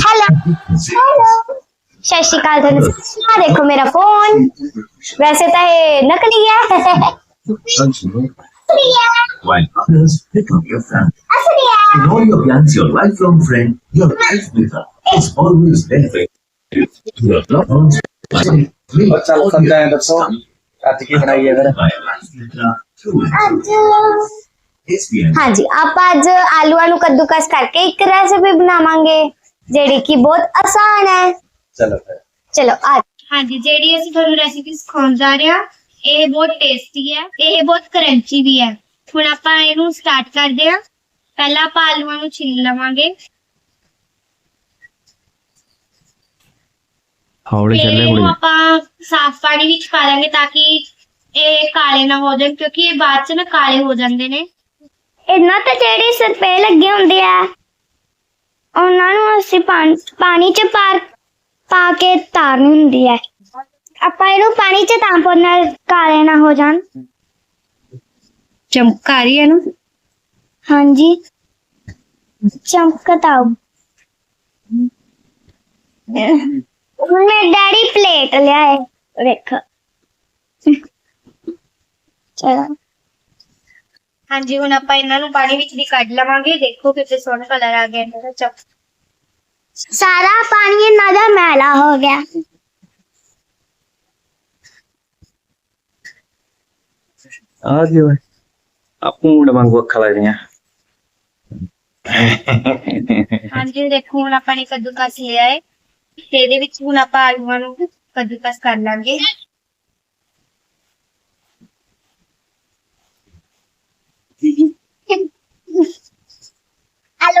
Hello ਸਤਿ ਸ਼੍ਰੀ ਅਕਾਲ ਤੁਹਾਨੂੰ ਆ ਦੇਖੋ ਮੇਰਾ ਫੋਨ ਵੈਸੇ ਤਾਂ ਇਹ ਨਕਲੀ ਹੈ Functional. ਅਸਲੀ ਹੈ While others pick up your family. ਅਸਲੀ ਹੈ In all your plans, your lifelong friend, your life maker, is always there for you. Your loved ones. और चल समझाएं दसो ਅੱਜ ਕੀ ਬਣਾਈ ਹੈ ਹਾਂਜੀ ਆਪਾਂ ਅੱਜ ਆਲੂਆਂ ਨੂੰ ਕੱਦੂਕਸ ਕਰਕੇ ਇੱਕ ਰੈਸਿਪੀ ਬਣਾਵਾਂਗੇ ਜਿਹੜੀ ਕਿ ਬਹੁਤ ਆਸਾਨ ਹੈ। ਚਲੋ ਫਿਰ। ਚਲੋ ਆ ਹਾਂਜੀ ਜਿਹੜੀ ਅਸੀਂ ਤੁਹਾਨੂੰ ਰੈਸਿਪੀ ਸਿਖਾਉਣ ਜਾ ਰਹੇ ਹਾਂ ਇਹ ਬਹੁਤ ਟੇਸਟੀ ਹੈ ਇਹ ਬਹੁਤ ਕਰੰਚੀ ਵੀ ਹੈ। ਹੁਣ ਆਪਾਂ ਇਹਨੂੰ ਸਟਾਰਟ ਕਰਦੇ ਹਾਂ। ਪਹਿਲਾਂ ਆਪਾਂ ਆਲੂਆਂ ਨੂੰ ਛਿੱਲ ਲਵਾਂਗੇ। ਹੌਲੀ ਫਿਰ ਚੱਲੇ ਇਹਨੂੰ ਕੁੜੀ। ਆਪਾਂ ਸਾਫ਼ ਪਾਣੀ ਵਿੱਚ ਪਾ ਲਾਂਗੇ ਤਾਂ ਕਿ ਇਹ ਕਾਲੇ ਨਾ ਹੋ ਜਾਣ ਕਿਉਂਕਿ ਇਹ ਬਾਅਦ ਚ ਨਾ ਕਾਲੇ ਹੋ ਜਾਂਦੇ ਨੇ। ਇਹਨਾਂ ਤੇ ਜਿਹੜੇ ਸਰਪੇ ਲੱਗੇ ਹੁੰਦੇ ਆ ਉਹਨਾਂ ਨੂੰ ਅਸੀਂ ਪਾਣ- ਚ ਪਾ ਪਾ ਕੇ ਤਾਰਨੀ ਹੁੰਦੀ ਹੈ ਆਪਾਂ ਇਹਨੂੰ ਪਾਣੀ ਚ ਤਾਂ ਪਾਉਣਾ ਕਾਲੇ ਨਾ ਹੋ ਜਾਣ। ਚਮਕਾਰੀ ਹੈ ਨਾ ਹਾਂਜੀ। ਚਮਕਤਾ ਹੁਣ ਮੇਰੇ ਡੈਡੀ ਪਲੇਟ ਲਿਆਏ। ਵੇਖ। ਚਲੋ। ਹਾਂਜੀ ਹੁਣ ਆਪਾਂ ਇਹਨਾਂ ਨੂੰ ਪਾਣੀ ਵਿੱਚ ਦੀ ਕੱਢ ਲਵਾਂਗੇ ਦੇਖੋ ਕਿਤੇ ਸੋਹਣਾ ਕਲਰ ਆ ਗਿਆ ਇਹਨਾਂ ਦਾ ਚਮ ਸਾਰਾ ਪਾਣੀ ਇਹਨਾਂ ਦਾ ਮੈਲਾ ਹੋ ਗਿਆ ਆ ਕੀ ਓਏ ਆਪੂ ਵਾਂਗੂ ਅੱਖਾਂ ਲੱਗਦੀਆਂ ਹਾਂਜੀ ਦੇਖੋ ਹੁਣ ਆਪਾਂ ਨੇ ਕੱਦੂਕਸ ਲਿਆ ਹੈ ਤੇ ਇਹਦੇ ਵਿੱਚ ਹੁਣ ਆਪਾਂ ਆਲੂਆਂ ਨੂੰ ਕੱਦੂਕਸ ਕਰ ਲਾਂਗੇ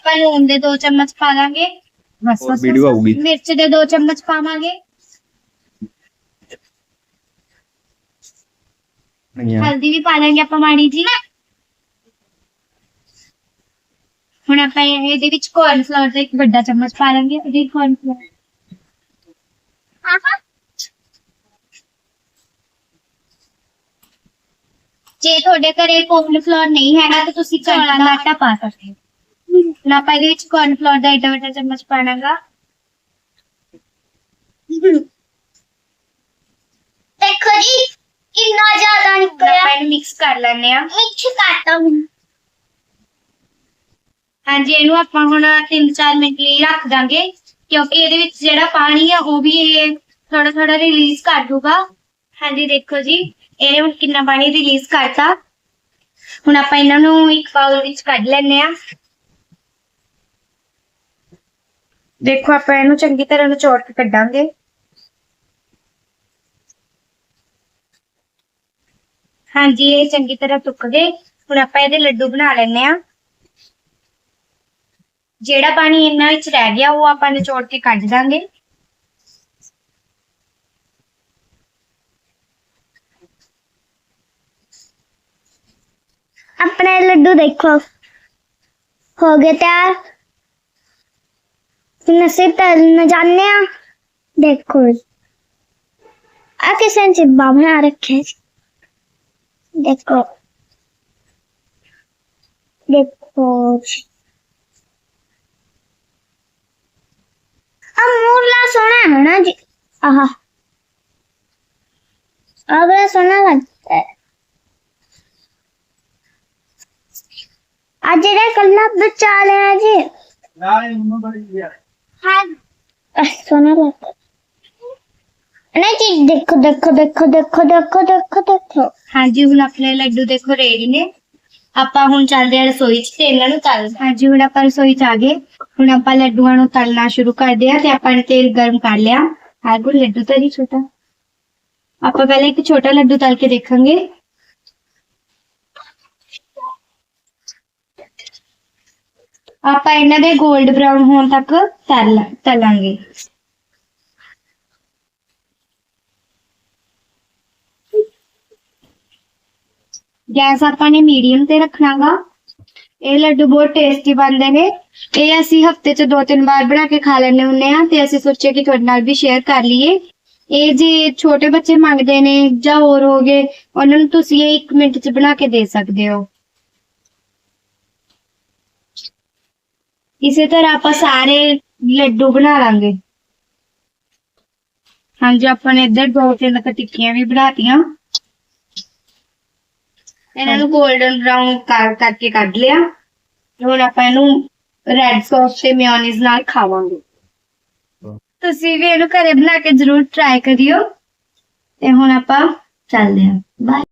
ਆਪਾਂ ਲੂਣ ਦੇ ਦੋ ਚਮਚ ਪਾ ਲਾਂਗੇ। ਬਸ ਬਸ, ਵੀਡੀਓ। ਆਊਗੀ। ਮਿਰਚ ਦੇ ਦੋ ਚਮਚ ਪਾਵਾਂਗੇ। ਨਹੀਂ ਹਲਦੀ ਵੀ ਪਾ ਲਾਂਗੇ ਆਪਾਂ ਮਾੜੀ ਜੀ ਹੁਣ ਆਪਾਂ ਇਹ- ਇਹਦੇ ਵਿੱਚ ਕੋਰਨ ਫਲੋਰ ਦਾ ਇੱਕ ਵੱਡਾ ਚਮਚ ਪਾ ਲਾਂਗੇ ਇਹਦੇ ਕੋਰਨ ਫਲੋਰ ਜੇ ਤੁਹਾਡੇ ਘਰੇ ਕੋਰਨ ਫਲੋਰ ਨਹੀਂ ਹੈਗਾ ਤਾਂ ਤੁਸੀਂ ਚੌਲਾਂ ਦਾ ਆਟਾ ਪਾ ਸਕਦੇ ਹੋ। ਹੁਣ ਆਪਾਂ ਇਹਦੇ ਵਿੱਚ ਕੋਰਨ ਫਲੋਰ ਦਾ ਏਡਾ ਵੱਡਾ ਚਮਚ ਪਾਣਾਗਾ ਦੇਖੋ ਜੀ ਕਿੰਨਾ ਜ਼ਿਆਦਾ ਹੁਣ ਨਿਕਲਿਆ ਆਪਾਂ ਇਹਨੂੰ ਮਿਕਸ ਕਰ ਲੈਂਦੇ ਆ ਮਿਕਸ ਕਰਤਾ ਹੁਣ ਹਾਂਜੀ ਇਹਨੂੰ ਆਪਾਂ ਹੁਣ 3-4 ਮਿੰਟ ਲਈ ਰੱਖ ਦਾਂਗੇ ਕਿਉਂਕਿ ਇਹਦੇ ਵਿੱਚ ਜਿਹੜਾ ਪਾਣੀ ਆ ਉਹ ਵੀ ਇਹ ਥੋੜਾ ਥੋੜਾ ਰਿਲੀਜ਼ ਕਰ ਦੂਗਾ ਹਾਂਜੀ ਦੇਖੋ ਜੀ ਇਹਨੇ ਹੁਣ ਕਿੰਨਾ ਪਾਣੀ ਰਿਲੀਜ਼ ਕਰਤਾ ਹੁਣ ਆਪਾਂ ਇਹਨਾਂ ਨੂੰ ਇੱਕ ਬਾਉਲ ਵਿੱਚ ਕੱਢ ਲੈਂਦੇ ਆ ਦੇਖੋ, ਆਪਾਂ ਇਹਨੂੰ ਚੰਗੀ ਤਰ੍ਹਾਂ ਨਿਚੋੜ ਕੇ ਕੱਢਾਂਗੇ। ਹਾਂਜੀ, ਇਹ ਚੰਗੀ ਤਰ੍ਹਾਂ ਸੁੱਕ ਗਏ। ਹੁਣ ਆਪਾਂ ਇਹਦੇ ਲੱਡੂ ਬਣਾ ਲੈਂਦੇ ਆ ਜਿਹੜਾ ਪਾਣੀ ਇਹਨਾਂ ਵਿੱਚ ਰਹਿ ਗਿਆ, ਉਹ ਆਪਾਂ ਨਿਚੋੜ ਕੇ ਕੱਢ ਦਾਂਗੇ। ਆਪਣੇ ਲੱਡੂ ਦੇਖੋ। ਹੋ ਗਏ ਤਿਆਰ। नसे तैरना जानने देखो। आ किसी से बामना रखे देखो। देखो। अब मुरला सोना है ना जी? आहा। अगला सोना लगता है। आज कल बचा ले आज ना इनमें बड़ी जी ਕੱਲਾ ਬੱਚਾ ਲਿਆ ਜੀ ਹਾਂ ਅਹ, ਸੋਹਣਾ ਲੱਗਦਾ ਨਹੀਂ ਜੀ ਦੇਖੋ ਦੇਖੋ ਦੇਖੋ ਦੇਖੋ ਦੇਖੋ ਦੇਖੋ ਦੇਖੋ ਹਾਂਜੀ ਹੁਣ ਆਪਣੇ ਲੱਡੂ ਦੇਖੋ ਰੈਡੀ ਨੇ ਆਪਾਂ ਹੁਣ ਚੱਲਦੇ ਆ ਰਸੋਈ 'ਚ ਤੇ ਇਹਨਾਂ ਨੂੰ ਤਲ ਹਾਂਜੀ ਹੁਣ ਆਪਾਂ ਰਸੋਈ 'ਚ ਆ ਗਏ ਹੁਣ ਆਪਾਂ ਲੱਡੂਆਂ ਨੂੰ ਤਲਣਾ ਸ਼ੁਰੂ ਕਰਦੇ ਆ ਤੇ ਆਪਾਂ ਨੇ ਤੇਲ ਗਰਮ ਕਰ ਲਿਆ ਕੋ ਲੱਡੂ ਤਾਂ ਜੀ ਛੋਟਾ ਆਪਾਂ ਪਹਿਲੇ ਇੱਕ ਛੋਟਾ ਲੱਡੂ ਤਲ ਕੇ ਦੇਖਾਂਗੇ आप इन्हों गोल्ड ब्राउन होने तक तल तलेंगे गैस अपने मीडियम से रखना गा ये लड्डू बहुत टेस्टी बनते हैं ये असि हफ़्ते दो तीन बार बना के खा लेने होंगे तो असि सोचे कि थोड़े न भी शेयर कर लीए ये जे छोटे बच्चे मंगते हैं जो हो गए उन्होंने तुम ये एक मिनट च बना के दे सकते हो ਇਸੇ ਤਰ੍ਹਾਂ ਆਪਾਂ ਸਾਰੇ ਲੱਡੂ ਬਣਾ ਲਾਂਗੇ। ਹਾਂਜੀ, ਆਪਾਂ ਨੇ ਇੱਧਰ ਦੋ ਤਿੰਨ ਕੁ ਟਿੱਕੀਆਂ ਵੀ ਬਣਾਤੀਆਂ। ਇਹਨਾਂ ਨੂੰ 골ਡਨ ਬ੍ਰਾਊਨ ਕਰ ਕਰਕੇ ਕੱਢ ਲਿਆ। ਹੁਣ ਆਪਾਂ ਇਹਨੂੰ ਰੈੱਡ ਸੌਸ ਤੇ ਮਿਓਨੀਜ਼ ਨਾਲ ਖਾਵਾਂਗੇ। ਤੁਸੀਂ ਵੀ ਇਹਨੂੰ ਘਰੇ ਬਣਾ ਕੇ ਜ਼ਰੂਰ ਟਰਾਈ ਕਰਿਓ। ਤੇ ਹੁਣ ਆਪਾਂ ਚੱਲਦੇ ਹਾਂ। ਬਾਏ